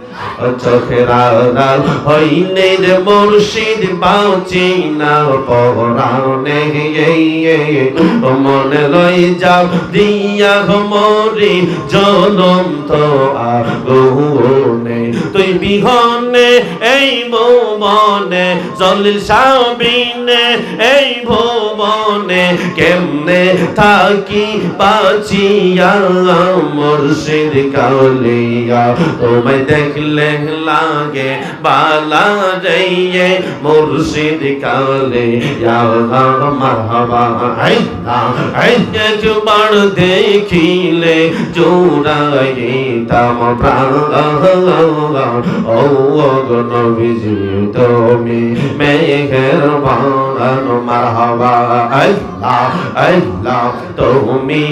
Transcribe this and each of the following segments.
Ah! চোখের আড়াল হইলে রে মুর্শিদ বাউচি না পরানে মনে লই যাও, দিয়া মরি জনম তো আগুনে। তুই বিহনে, এই মনে জলিল সাবিনে, এই ভুবনে কেমনে থাকি বাঁচিয়া, মুর্শিদ কালিয়া তোমায় দেখলে লাগে, বালা যাইয়ে মুর্শিদ কালিয়া মারহাবা জুবান দেখিলে জোড়াই তাম প্রাণ ও নবীজি, তুমি মেঘের বান মারহাবা আল্লাহ আল্লাহ তুমি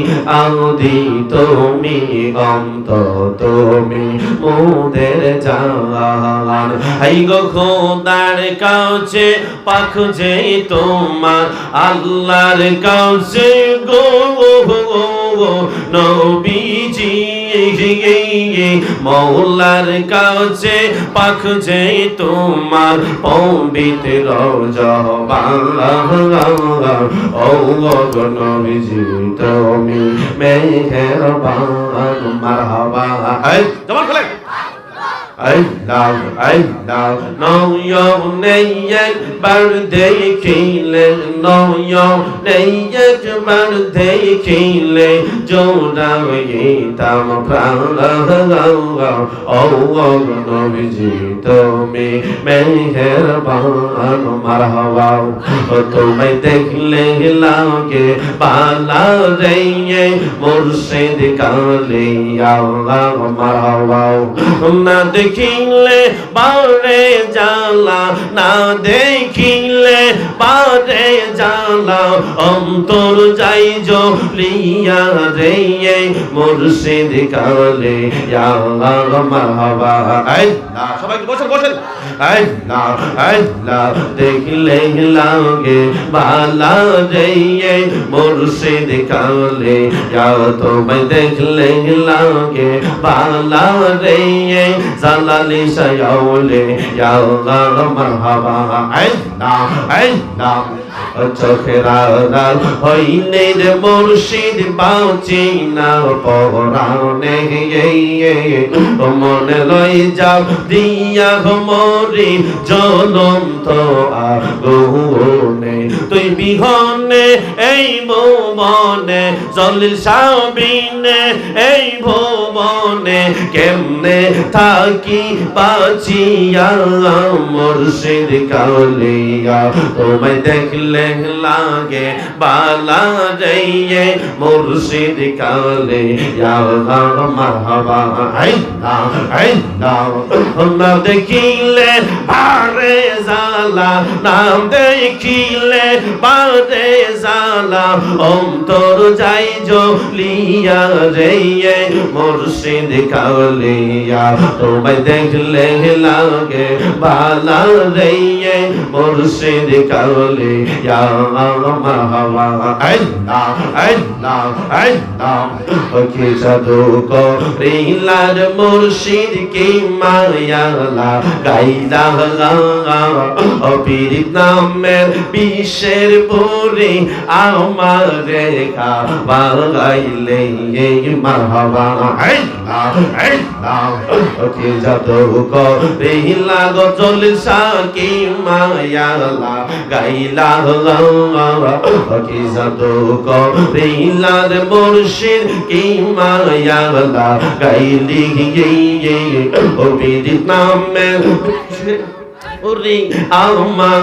আদি তুমি অন্ত তুমি মোদের কাছে পাখ যে তোমার আল্লাহর কাছে গো নবীজি মৌলার কাছে পাখ যে তোমার পবিত্র জবান মেহের বান মারহাবা। এই খোলে Allah, Allah, no yo neyek bardekile, no yo neyek bardekile, joda yitam prala, oh, oh, no vijito me, meherban marhaba, তোমায় দেখলে লাগে পালা রে মুর্শিদ কালে আল্লাহ মারহাবা না দেখিলে বারে জালা না দেখিলে বারে জালা অন্তর যাই জলিয়া রে মুর্শিদ কালে আল্লাহ মারহাবা আল্লাহ সবাই বসেন বসেন। আল্লাহ আল্লাহ দেখলে লাগে, বালা রে মুর্শিদ কালে। তোমায় দেখলে লাগে, বালা রে জালালি সায়াউলে। যাও মারহাবা। আল্লাহ আল্লাহ চোখের আড়াল হইলে রে মুর্শিদ, বাউচি না পরাণে। মনে লই যাও, দিয়া মরি আগুন আগুনে তুই বিহনে এই মনে জলিল সাবিনে, এই ভুবনে কেমনে থাকি বাঁচিয়া মুর্শিদ কালিয়া তোমায় দেখলে লাগে, বালা যাইয়ে মুর্শিদ কালিয়া মারহাবা আইনা আইনা নাম দেখিলে বারে জালা নাম দেখিলে বারে জালা অন্তর যাই জলিয়া রে মুর্শিদ কালিয়া তোমায় দেখলে লাগে বালা রে মুর্শিদ কালিয়া মুর্শিদ কি মায়ালা, গাইলা অপিরিত নামের বিশ্বের পুরি আমারে গাইলে মারহাবা। ওকে জাদু করিলা গো জলসা কি মায়ালা গাইলা কি জাদু করিলার মুর্শিদ কি মায়ালা গাইলি গিয়ে ও বিদিত নামের ওরে আমার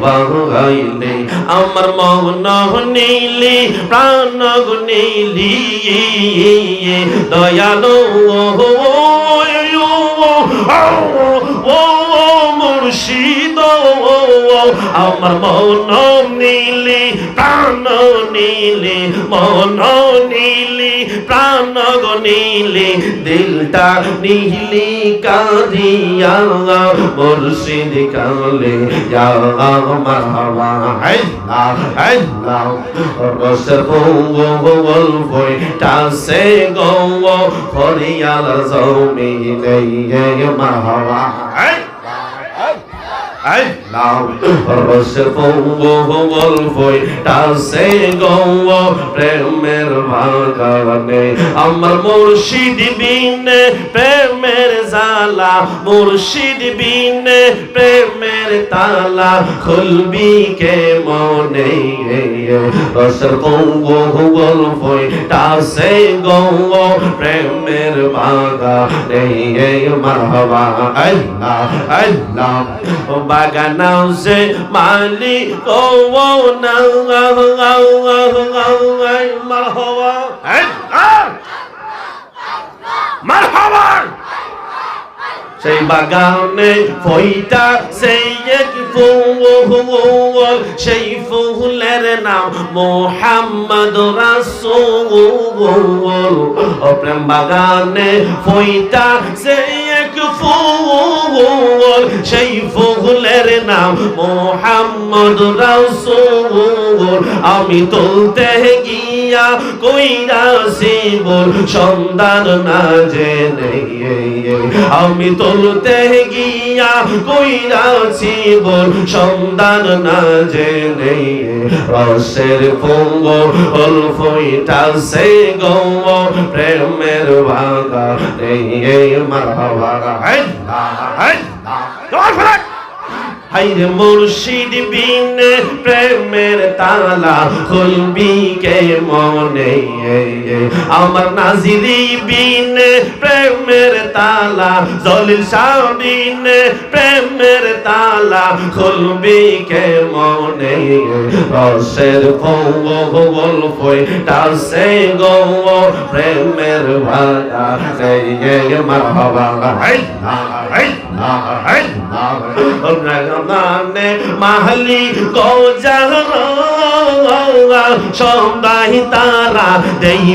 বাঙাইলে আমার মন নীলি প্রাণ নীলি ও ও ও মুর্শিদ আমার মন নীলি প্রাণ নীলি মন নীলি প্রাণ নীলি, দিলটা নীলি কাঁদিয়া, মুর্শিদ কালে ইয়া রসের গো হরিয়াল জমিনে মারহাবা আল্লাহ প্রেমের বাগানে আমার মুর্শিদ বিনে প্রেমের জালা মুর্শিদ বিনে প্রেমের তালা, খুলবি কে মনে রসের বল বই টাসে গো প্রেমের বাগানে মারহাবা, আল্লাহ আল্লাহ বাগানাও সে মালিক ও না মারহাবা। মারহাবা। সেই বাগানে ফইটা, সেই এক ফুল সেই ফুলের নাম মোহাম্মদ রাসূল ও প্রেম বাগানে ফইটা, সেই ফুল সেই ফুলের নাম মোহাম্মদ রাসূল। আমি তুলতে গিয়া কইরাছি বল সন্ধান না জেনে আমি তুলতে গিয়া কইরাছি বল সন্ধান না জেনে রসের হল ফইটা সে গো প্রেমের ভাগা নেই 哎哎拉出来 হাইরে মুর্শিদ বিন প্রেমের তালা খুলবি কে মনে আমার নাজিরি বিন প্রেমের তালা জলিল শাহবিন প্রেমের তালা খুলবি কে মনে রসের গোল ফই টাসে গো প্রেমের ভাগা রে মারহাবা আল্লাহ আল্লাহ আল্লাহ মানে মাহলি গোজা সন্দাহি তারা দেই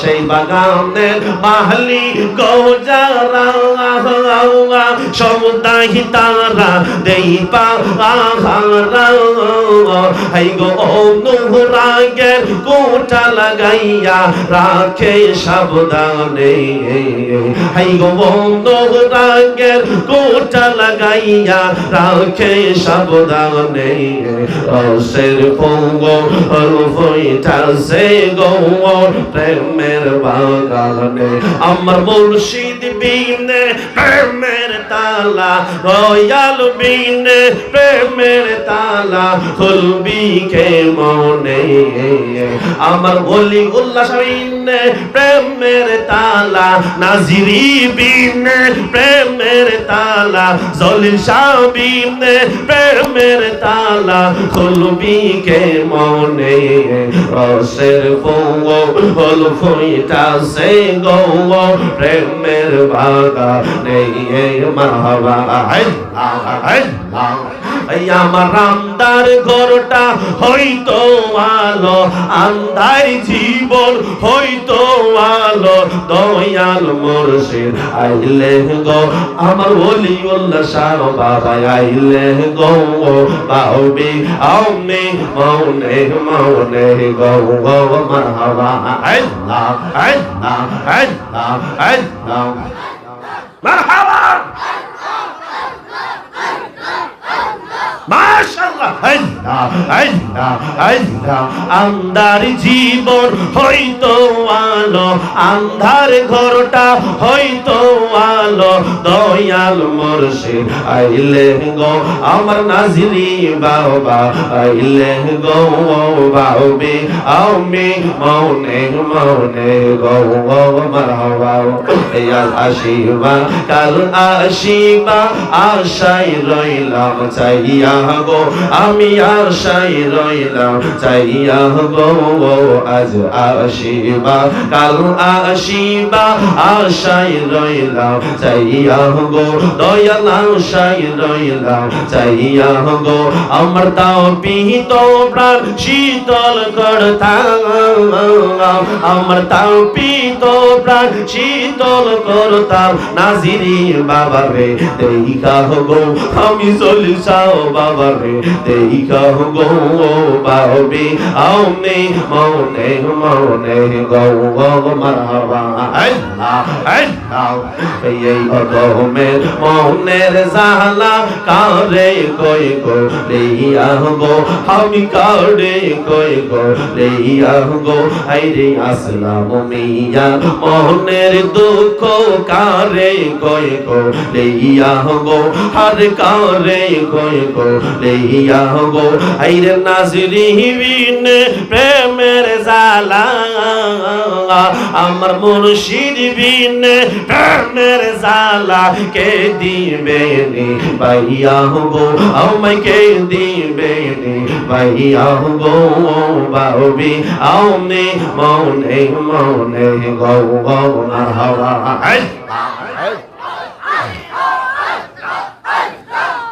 সেই বাগানে মাহলি গোজারা। সন্দাহি তারা হাই কোটা লাগাইয়া রাখে সাবধানে। হাই গো অনুরাগের কোটা লাগাইয়া রাখে সাবধানে। রসের পঙ্গ প্রেমের বাগানে। আমার মুর্শিদ বিনে প্রেমের তালা, রয়াল বিনে প্রেমের তালা, খুলবি কে মনে। আমার বলি উল্লাস বিনে প্রেমের তালা, নাজিরি বিনে প্রেমের তালা আমার রামদার ঘরটা হইতো আলো, আন্ধার জীবন হইতো আলো, দয়াল মুর্শিদ আইলে গো। আমার ওলি উল্লাহ শাহ বাবা আইলে গো, বাউবি আউনে মৌনে মৌনে গো গো, মারহাবা, আল্লাহ আল্লাহ আল্লাহ আল্লাহ, মারহাবা। আল্লাহ আন্ধার জীবন হইতো আলো, আন্ধার ঘরটা হইতো আলো। দয়াল মুর্শিদ, আইলে গো আমার নাজিরি বাবা, আইলে গো বাউবি আমি মৌনে মৌনে গো মারহাবা। ইয়াল আসিবা, কাল আসিবা আশাই রইলাম, চাইয়া গো আমি আশাই রইলাম, চাইয়া গো আজ আসিবা কাল আসিবা আশাই রইলাম, চাইয়া গো দয়াল আশাই রইলাম, চাইয়া গো আমার তাও পিহিত প্রাণ শীতল করতাম। আমার তাও পিত প্রাণ শীতল করতাম। নাজিরি বাবা রে দেইকা গো আমি চলিসাও বাবা রে দেইকা গো বাবি আউনে মনে মনে গো গো মারহাবা আল্লাহ আল্লাহ এই অদমের মনের জালা কারে কই গো লইয়া গো? আমি কারে কই গো লইয়া গো? আইরে আসলাম মিয়া মনের দুঃখ কারে কই গো লইয়া গো? হার কারে কই গো লইয়া গো আইরে নাজরি বিন প্রেমের জালা আমার মুর্শিদ বিন প্রেমের জালা কে দিবে নি ভাইয়া গো আমায় কে দিবে নি ভাইয়া গো বাবি আউনে মনে মনে গো গো মারহাবা